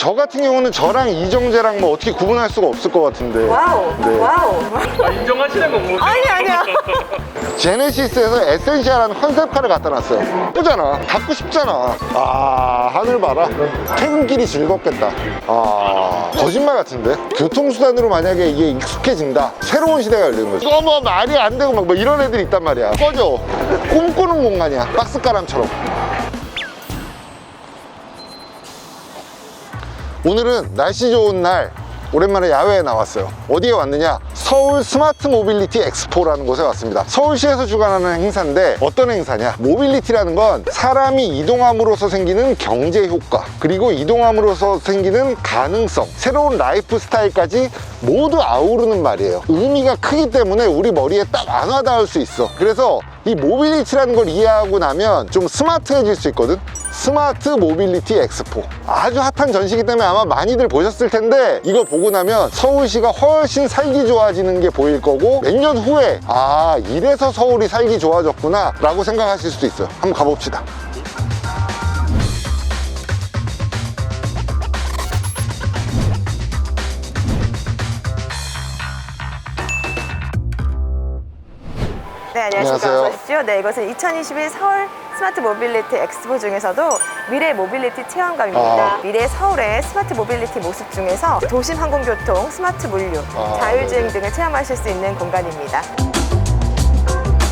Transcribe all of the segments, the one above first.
저 같은 경우는 저랑 이정재랑 뭐 어떻게 구분할 수가 없을 것 같은데. 와우, 네. 와우. 아, 인정하시는 건 뭐? 아니, 아니야. 제네시스에서 에센시아라는 컨셉카를 갖다 놨어요. 예쁘잖아. 갖고 싶잖아. 아 하늘 봐라. 퇴근길이 즐겁겠다. 아 거짓말 같은데? 교통수단으로 만약에 이게 익숙해진다. 새로운 시대가 열리는 거지. 이거 뭐 말이 안 되고 막 뭐 이런 애들이 있단 말이야. 꺼져. 꿈꾸는 공간이야. 박스가람처럼 오늘은 날씨 좋은 날 오랜만에 야외에 나왔어요. 어디에 왔느냐? 서울 스마트 모빌리티 엑스포라는 곳에 왔습니다. 서울시에서 주관하는 행사인데 어떤 행사냐? 모빌리티라는 건 사람이 이동함으로써 생기는 경제 효과 그리고 이동함으로써 생기는 가능성 새로운 라이프 스타일까지 모두 아우르는 말이에요. 의미가 크기 때문에 우리 머리에 딱 안 와닿을 수 있어. 그래서 이 모빌리티라는 걸 이해하고 나면 좀 스마트해질 수 있거든 스마트 모빌리티 엑스포. 아주 핫한 전시기 때문에 아마 많이들 보셨을 텐데 이거 보고 나면 서울시가 훨씬 살기 좋아지는 게 보일 거고 몇 년 후에 아 이래서 서울이 살기 좋아졌구나 라고 생각하실 수도 있어요. 한번 가봅시다 네, 안녕하십니까. 안녕하세요. 어서 오십시오. 네, 이것은 2021 서울 스마트 모빌리티 엑스포 중에서도 미래 모빌리티 체험관입니다. 아. 미래 서울의 스마트 모빌리티 모습 중에서 도심 항공교통, 스마트 물류, 아, 자율주행 네네. 등을 체험하실 수 있는 공간입니다.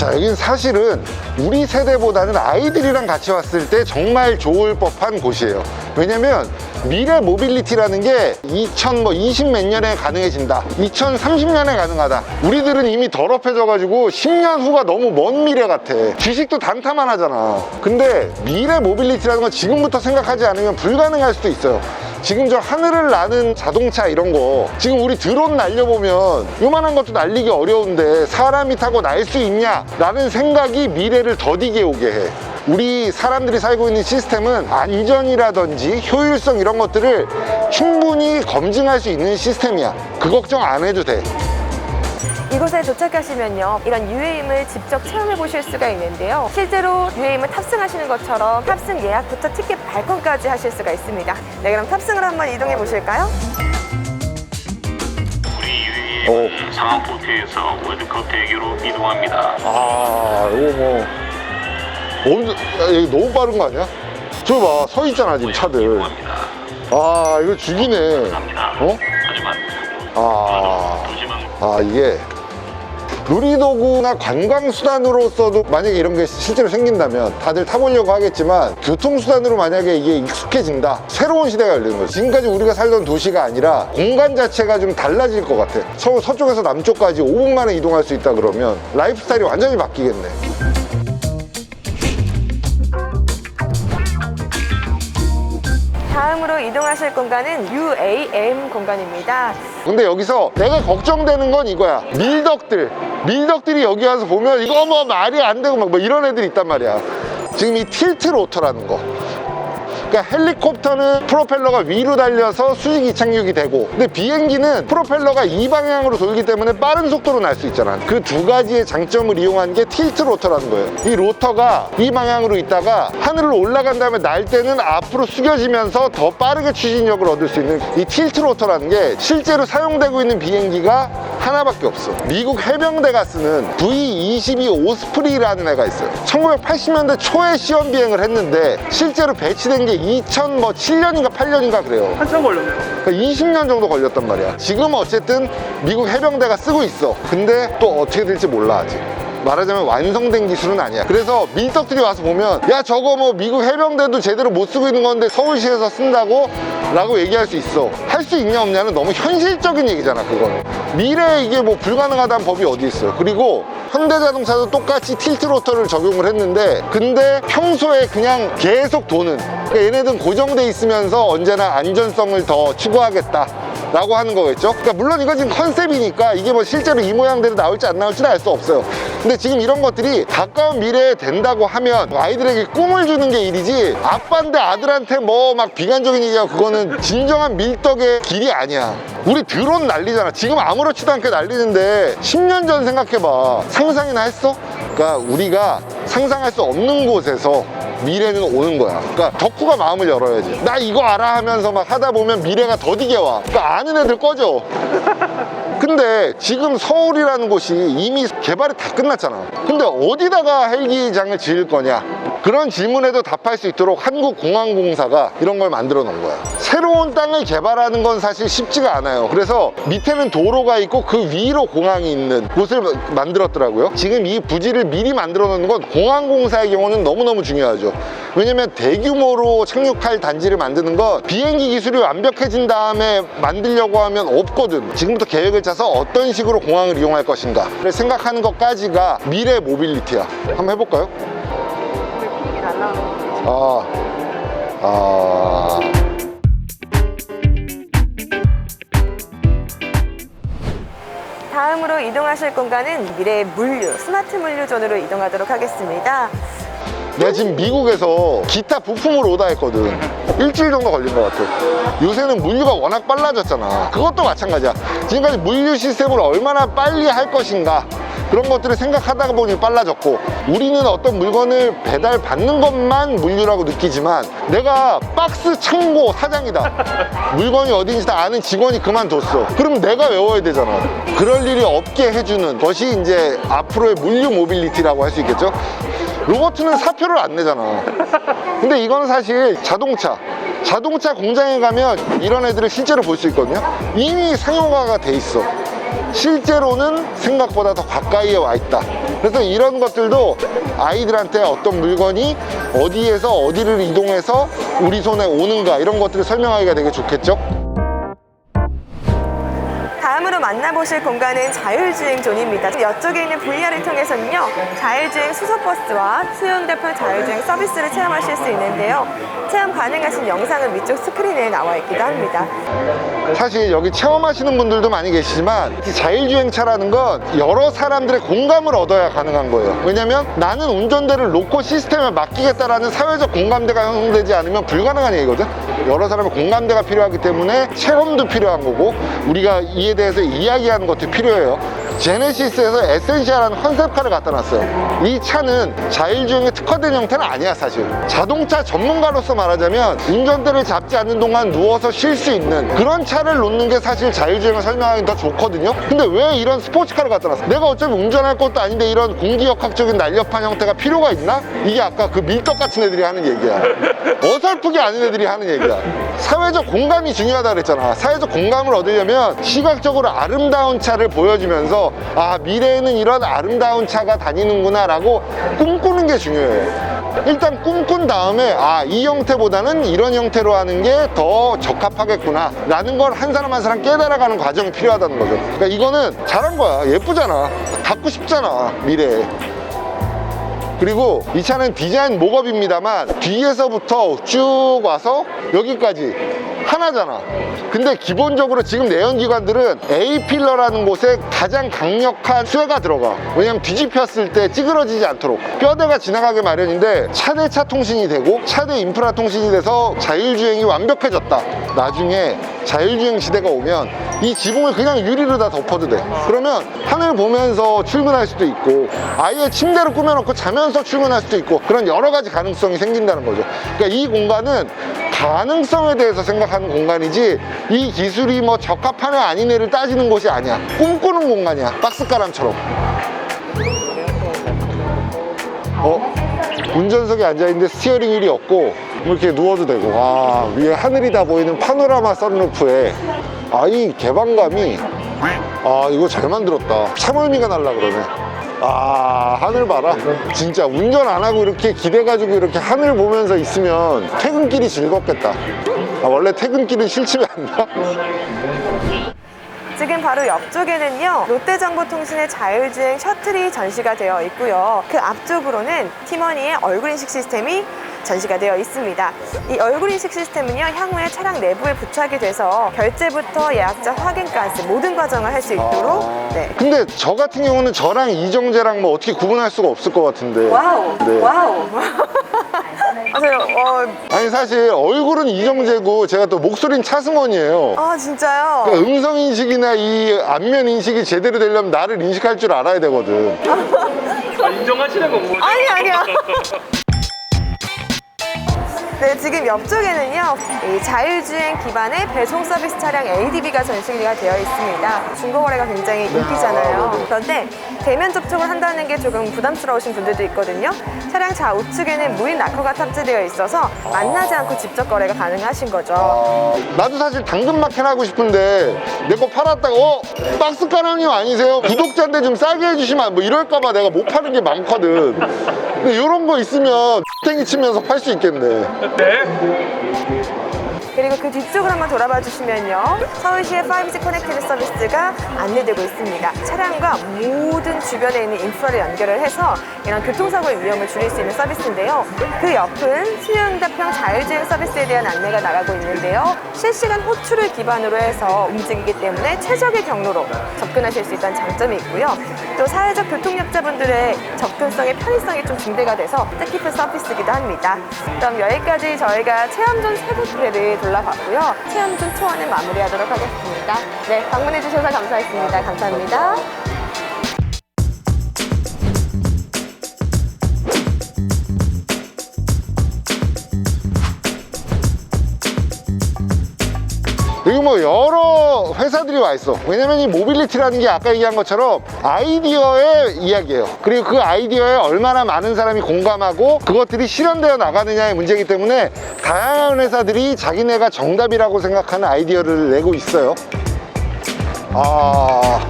자 여긴 사실은 우리 세대보다는 아이들이랑 같이 왔을 때 정말 좋을 법한 곳이에요. 왜냐면 미래 모빌리티라는 게 2020 몇 년에 가능해진다. 2030년에 가능하다. 우리들은 이미 더럽혀져 가지고 10년 후가 너무 먼 미래 같아. 주식도 단타만 하잖아. 근데 미래 모빌리티라는 건 지금부터 생각하지 않으면 불가능할 수도 있어요 지금 저 하늘을 나는 자동차 이런 거 지금 우리 드론 날려보면 요만한 것도 날리기 어려운데 사람이 타고 날 수 있냐 라는 생각이 미래를 더디게 오게 해. 우리 사람들이 살고 있는 시스템은 안전이라든지 효율성 이런 것들을 충분히 검증할 수 있는 시스템이야. 그 걱정 안 해도 돼 이곳에 도착하시면요 이런 UAM을 직접 체험해 보실 수가 있는데요 실제로 UAM을 탑승하시는 것처럼 탑승 예약부터 티켓 발권까지 하실 수가 있습니다 네 그럼 탑승을 한번 이동해 보실까요? 우리 오. 유입은 상암 포트에서 월드컵 대교로 이동합니다. 아 이거 뭐 엄청 야, 이거 너무 빠른 거 아니야? 저거 봐서 있잖아 지금 차들. 아 이거 죽이네 갑니다. 어? 하지만 아, 아 이게 놀이도구나 관광수단으로서도 만약에 이런 게 실제로 생긴다면 다들 타보려고 하겠지만 교통수단으로 만약에 이게 익숙해진다 새로운 시대가 열리는 거죠 지금까지 우리가 살던 도시가 아니라 공간 자체가 좀 달라질 것 같아. 서울 서쪽에서 남쪽까지 5분 만에 이동할 수 있다 그러면 라이프 스타일이 완전히 바뀌겠네 다음으로 이동하실 공간은 UAM 공간입니다. 근데 여기서 내가 걱정되는 건 이거야. 밀덕들. 밀덕들이 여기 와서 보면 이거 뭐 말이 안 되고 막 뭐 이런 애들이 있단 말이야. 지금 이 틸트 로터라는 거 그러니까 헬리콥터는 프로펠러가 위로 달려서 수직 이착륙이 되고 근데 비행기는 프로펠러가 이 방향으로 돌기 때문에 빠른 속도로 날 수 있잖아. 그 두 가지의 장점을 이용한 게 틸트 로터라는 거예요. 이 로터가 이 방향으로 있다가 하늘로 올라간 다음에 날 때는 앞으로 숙여지면서 더 빠르게 추진력을 얻을 수 있는 이 틸트 로터라는 게 실제로 사용되고 있는 비행기가 하나밖에 없어. 미국 해병대가 쓰는 V-22 오스프리라는 애가 있어요. 1980년대 초에 시험 비행을 했는데 실제로 배치된 게 2007년인가 8년인가 그래요 한참 걸렸네요. 그러니까 20년 정도 걸렸단 말이야. 지금은 어쨌든 미국 해병대가 쓰고 있어. 근데 또 어떻게 될지 몰라 아직. 말하자면 완성된 기술은 아니야. 그래서 밀떡들이 와서 보면 야 저거 뭐 미국 해병대도 제대로 못 쓰고 있는 건데 서울시에서 쓴다고? 라고 얘기할 수 있어. 할 수 있냐 없냐는 너무 현실적인 얘기잖아 그거는. 미래에 이게 뭐 불가능하다는 법이 어디 있어요. 그리고 현대자동차도 똑같이 틸트 로터를 적용을 했는데 근데 평소에 그냥 계속 도는 그러니까 얘네들은 고정돼 있으면서 언제나 안전성을 더 추구하겠다 라고 하는 거겠죠? 그러니까 물론 이건 지금 컨셉이니까 이게 뭐 실제로 이 모양대로 나올지 안 나올지는 알 수 없어요 근데 지금 이런 것들이 가까운 미래에 된다고 하면 아이들에게 꿈을 주는 게 일이지 아빠인데 아들한테 뭐 막 비관적인 얘기하고 그거는 진정한 밀떡의 길이 아니야 우리 드론 날리잖아 지금 아무렇지도 않게 날리는데 10년 전 생각해봐 상상이나 했어? 그러니까 우리가 상상할 수 없는 곳에서 미래는 오는 거야. 그러니까 덕후가 마음을 열어야지. 나 이거 알아 하면서 막 하다 보면 미래가 더디게 와. 그러니까 아는 애들 꺼져. 근데 지금 서울이라는 곳이 이미 개발이 다 끝났잖아. 근데 어디다가 헬기장을 지을 거냐? 그런 질문에도 답할 수 있도록 한국공항공사가 이런 걸 만들어 놓은 거야. 새로운 땅을 개발하는 건 사실 쉽지가 않아요. 그래서 밑에는 도로가 있고 그 위로 공항이 있는 곳을 만들었더라고요. 지금 이 부지를 미리 만들어 놓는 건 공항공사의 경우는 너무너무 중요하죠. 왜냐면 대규모로 착륙할 단지를 만드는 건 비행기 기술이 완벽해진 다음에 만들려고 하면 없거든. 지금부터 계획을 짜서 어떤 식으로 공항을 이용할 것인가를 생각하는 것까지가 미래 모빌리티야. 한번 해볼까요? 아, 아. 다음으로 이동하실 공간은 미래의 물류, 스마트 물류존으로 이동하도록 하겠습니다. 내가 지금 미국에서 기타 부품을 오다했거든. 일주일 정도 걸린 것 같아. 요새는 물류가 워낙 빨라졌잖아. 그것도 마찬가지야. 지금까지 물류 시스템을 얼마나 빨리 할 것인가. 그런 것들을 생각하다 보니 빨라졌고 우리는 어떤 물건을 배달 받는 것만 물류라고 느끼지만 내가 박스 창고 사장이다 물건이 어딘지 다 아는 직원이 그만뒀어 그럼 내가 외워야 되잖아 그럴 일이 없게 해주는 것이 이제 앞으로의 물류 모빌리티라고 할 수 있겠죠 로버트는 사표를 안 내잖아. 근데 이건 사실 자동차. 자동차 공장에 가면 이런 애들을 실제로 볼 수 있거든요. 이미 상용화가 돼 있어. 실제로는 생각보다 더 가까이에 와 있다. 그래서 이런 것들도 아이들한테 어떤 물건이 어디에서 어디를 이동해서 우리 손에 오는가 이런 것들을 설명하기가 되게 좋겠죠. 만나보실 공간은 자율주행 존입니다. 이쪽에 있는 VR을 통해서는요, 자율주행 수소버스와 수용대표 자율주행 서비스를 체험하실 수 있는데요. 체험 가능하신 영상은 위쪽 스크린에 나와 있기도 합니다. 사실 여기 체험하시는 분들도 많이 계시지만 이 자율주행차라는 건 여러 사람들의 공감을 얻어야 가능한 거예요 왜냐면 나는 운전대를 놓고 시스템에 맡기겠다라는 사회적 공감대가 형성되지 않으면 불가능한 얘기거든 여러 사람의 공감대가 필요하기 때문에 체험도 필요한 거고 우리가 이에 대해서 이야기하는 것도 필요해요 제네시스에서 에센시아라는 컨셉카를 갖다 놨어요. 이 차는 자율주행에 특화된 형태는 아니야 사실. 자동차 전문가로서 말하자면 운전대를 잡지 않는 동안 누워서 쉴 수 있는 그런 차를 놓는 게 사실 자율주행을 설명하기 더 좋거든요. 근데 왜 이런 스포츠카를 갖다 놨어? 내가 어차피 운전할 것도 아닌데 이런 공기역학적인 날렵한 형태가 필요가 있나? 이게 아까 그 밀떡 같은 애들이 하는 얘기야. 어설프게 아는 애들이 하는 얘기야. 사회적 공감이 중요하다 그랬잖아. 사회적 공감을 얻으려면 시각적으로 아름다운 차를 보여주면서 아 미래에는 이런 아름다운 차가 다니는구나 라고 꿈꾸는 게 중요해요. 일단 꿈꾼 다음에 아 이 형태보다는 이런 형태로 하는 게 더 적합하겠구나 라는 걸 한 사람 한 사람 깨달아가는 과정이 필요하다는 거죠. 그러니까 이거는 잘한 거야. 예쁘잖아. 갖고 싶잖아 미래에. 그리고 이 차는 디자인 목업입니다만 뒤에서부터 쭉 와서 여기까지 하나잖아. 근데 기본적으로 지금 내연기관들은 A필러라는 곳에 가장 강력한 쇠가 들어가. 왜냐면 뒤집혔을 때 찌그러지지 않도록. 뼈대가 지나가게 마련인데 차대차 통신이 되고 차대 인프라 통신이 돼서 자율주행이 완벽해졌다. 나중에 자율주행 시대가 오면 이 지붕을 그냥 유리로 다 덮어도 돼. 그러면 하늘 보면서 출근할 수도 있고 아예 침대를 꾸며놓고 자면서 출근할 수도 있고 그런 여러 가지 가능성이 생긴다는 거죠. 그러니까 이 공간은 가능성에 대해서 생각하는 공간이지 이 기술이 뭐 적합하냐 아니냐를 따지는 곳이 아니야. 꿈꾸는 공간이야. 박스가람처럼. 어? 운전석에 앉아있는데 스티어링 휠이 없고 뭐 이렇게 누워도 되고. 아 위에 하늘이 다 보이는 파노라마 썬루프에. 아이 개방감이. 아 이거 잘 만들었다. 참을미가 날라 그러네 아 하늘 봐라. 진짜 운전 안 하고 이렇게 기대가지고 이렇게 하늘 보면서 있으면 퇴근길이 즐겁겠다. 아 원래 퇴근길은 싫지가 않나? 지금 바로 옆쪽에는요 롯데정보통신의 자율주행 셔틀이 전시가 되어 있고요. 그 앞쪽으로는 티머니의 얼굴 인식 시스템이 전시가 되어 있습니다. 이 얼굴 인식 시스템은요 향후에 차량 내부에 부착이 돼서 결제부터 예약자 확인까지 모든 과정을 할 수 있도록 네. 근데 저 같은 경우는 저랑 이정재랑 뭐 어떻게 구분할 수가 없을 것 같은데. 와우 네. 와우. 맞아요. 어, 아니 사실 얼굴은 이정재고 제가 또 목소리는 차승원이에요. 아 진짜요? 그러니까 음성 인식이나 이 안면 인식이 제대로 되려면 나를 인식할 줄 알아야 되거든. 아, 인정하시는 건 뭐죠? 아니 아니야 네, 지금 옆쪽에는요, 이 자율주행 기반의 배송 서비스 차량 ADB가 전시가 되어 있습니다. 중고거래가 굉장히 아, 인기잖아요. 그런데 대면 접촉을 한다는 게 조금 부담스러우신 분들도 있거든요. 차량 좌우측에는 무인 락커가 탑재되어 있어서 만나지 않고 직접 거래가 가능하신 거죠. 아, 나도 사실 당근마켓 하고 싶은데 내 거 팔았다가 어? 박스 가랑님 아니세요? 구독자인데 좀 싸게 해주시면 안- 뭐 이럴까봐 내가 못 파는 게 많거든 근데 이런 거 있으면 땡이 치면서 팔 수 있겠네 네. 그리고 그 뒤쪽을 한번 돌아봐 주시면요. 서울시의 5G 커넥티드 서비스가 안내되고 있습니다. 차량과 모든 주변에 있는 인프라를 연결을 해서 이런 교통사고의 위험을 줄일 수 있는 서비스인데요. 그 옆은 신용응답형 자율주행 서비스에 대한 안내가 나가고 있는데요. 실시간 호출을 기반으로 해서 움직이기 때문에 최적의 경로로 접근하실 수 있다는 장점이 있고요. 또 사회적 교통약자분들의 접근성의 편의성이 좀 증대가 돼서 뜻깊은 서비스이기도 합니다. 그럼 여기까지 저희가 체험존 세 군데를 돌아봤고요. 체험존 투어는 마무리하도록 하겠습니다. 네, 방문해주셔서 감사했습니다. 감사합니다. 여기 뭐 여러 회사들이 와 있어. 왜냐면 이 모빌리티라는 게 아까 얘기한 것처럼 아이디어의 이야기예요. 그리고 그 아이디어에 얼마나 많은 사람이 공감하고 그것들이 실현되어 나가느냐의 문제이기 때문에 다양한 회사들이 자기네가 정답이라고 생각하는 아이디어를 내고 있어요. 아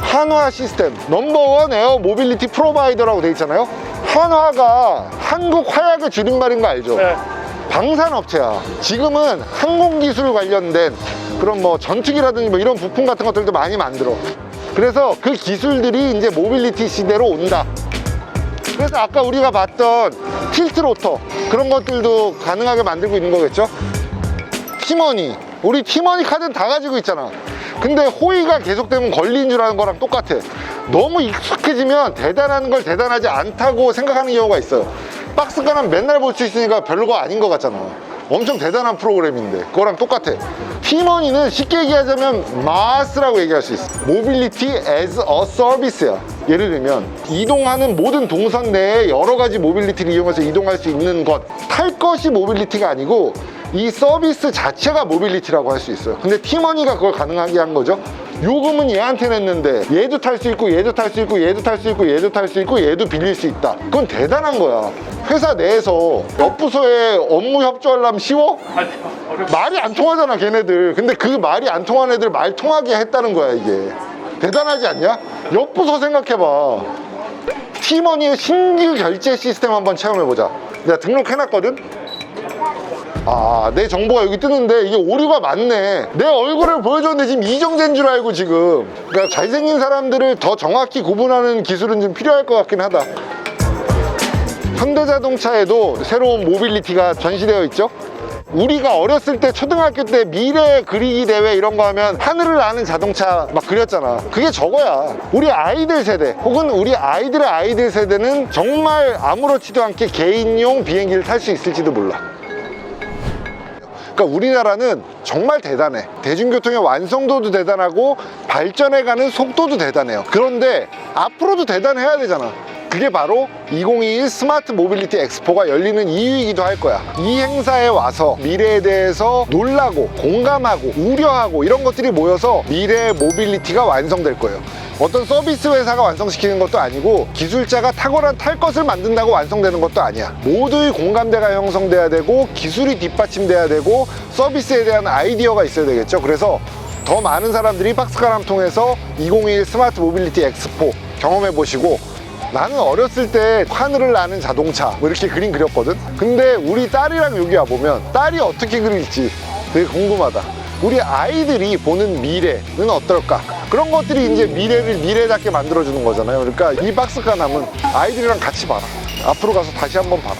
한화 시스템. 넘버원 에어 모빌리티 프로바이더라고 돼 있잖아요. 한화가 한국 화약의 줄임말인 거 알죠? 네. 방산업체야. 지금은 항공기술 관련된 그런 뭐 전투기라든지 뭐 이런 부품 같은 것들도 많이 만들어. 그래서 그 기술들이 이제 모빌리티 시대로 온다. 그래서 아까 우리가 봤던 틸트 로터 그런 것들도 가능하게 만들고 있는 거겠죠? 티머니. 우리 티머니 카드는 다 가지고 있잖아. 근데 호의가 계속되면 걸린 줄 아는 거랑 똑같아. 너무 익숙해지면 대단한 걸 대단하지 않다고 생각하는 경우가 있어요. 박스가는 맨날 볼 수 있으니까 별거 아닌 것 같잖아. 엄청 대단한 프로그램인데 그거랑 똑같아. 티머니는 쉽게 얘기하자면 마스라고 얘기할 수 있어. 모빌리티 as a service야. 예를 들면 이동하는 모든 동선 내에 여러 가지 모빌리티를 이용해서 이동할 수 있는 것. 탈 것이 모빌리티가 아니고 이 서비스 자체가 모빌리티라고 할 수 있어요. 근데 티머니가 그걸 가능하게 한 거죠. 요금은 얘한테 냈는데 얘도 탈 수 있고 얘도 탈 수 있고 얘도 탈 수 있고 얘도 탈 수 있고 얘도 빌릴 수 있다. 그건 대단한 거야. 회사 내에서 옆 부서에 업무 협조하려면 쉬워? 말이 안 통하잖아 걔네들 근데 그 말이 안 통하는 애들 말 통하게 했다는 거야 이게 대단하지 않냐? 옆 부서 생각해봐 티머니의 신규 결제 시스템 한번 체험해보자 내가 등록해놨거든? 아, 내 정보가 여기 뜨는데 이게 오류가 많네. 내 얼굴을 보여줬는데 지금 이정재인 줄 알고 지금. 그러니까 잘생긴 사람들을 더 정확히 구분하는 기술은 좀 필요할 것 같긴 하다. 현대자동차에도 새로운 모빌리티가 전시되어 있죠. 우리가 어렸을 때 초등학교 때 미래 그리기 대회 이런 거 하면 하늘을 나는 자동차 막 그렸잖아. 그게 저거야. 우리 아이들 세대 혹은 우리 아이들의 아이들 세대는 정말 아무렇지도 않게 개인용 비행기를 탈 수 있을지도 몰라. 그러니까 우리나라는 정말 대단해. 대중교통의 완성도도 대단하고 발전해가는 속도도 대단해요. 그런데 앞으로도 대단해야 되잖아. 그게 바로 2021 스마트 모빌리티 엑스포가 열리는 이유이기도 할 거야. 이 행사에 와서 미래에 대해서 놀라고 공감하고 우려하고 이런 것들이 모여서 미래의 모빌리티가 완성될 거예요. 어떤 서비스 회사가 완성시키는 것도 아니고 기술자가 탁월한 탈 것을 만든다고 완성되는 것도 아니야. 모두의 공감대가 형성돼야 되고 기술이 뒷받침돼야 되고 서비스에 대한 아이디어가 있어야 되겠죠. 그래서 더 많은 사람들이 박스가람 통해서 2021 스마트 모빌리티 엑스포 경험해 보시고 나는 어렸을 때 하늘을 나는 자동차 뭐 이렇게 그림 그렸거든? 근데 우리 딸이랑 여기 와보면 딸이 어떻게 그릴지 되게 궁금하다. 우리 아이들이 보는 미래는 어떨까? 그런 것들이 이제 미래를 미래답게 만들어주는 거잖아요. 그러니까 이 박스가 남은 아이들이랑 같이 봐라. 앞으로 가서 다시 한번 봐라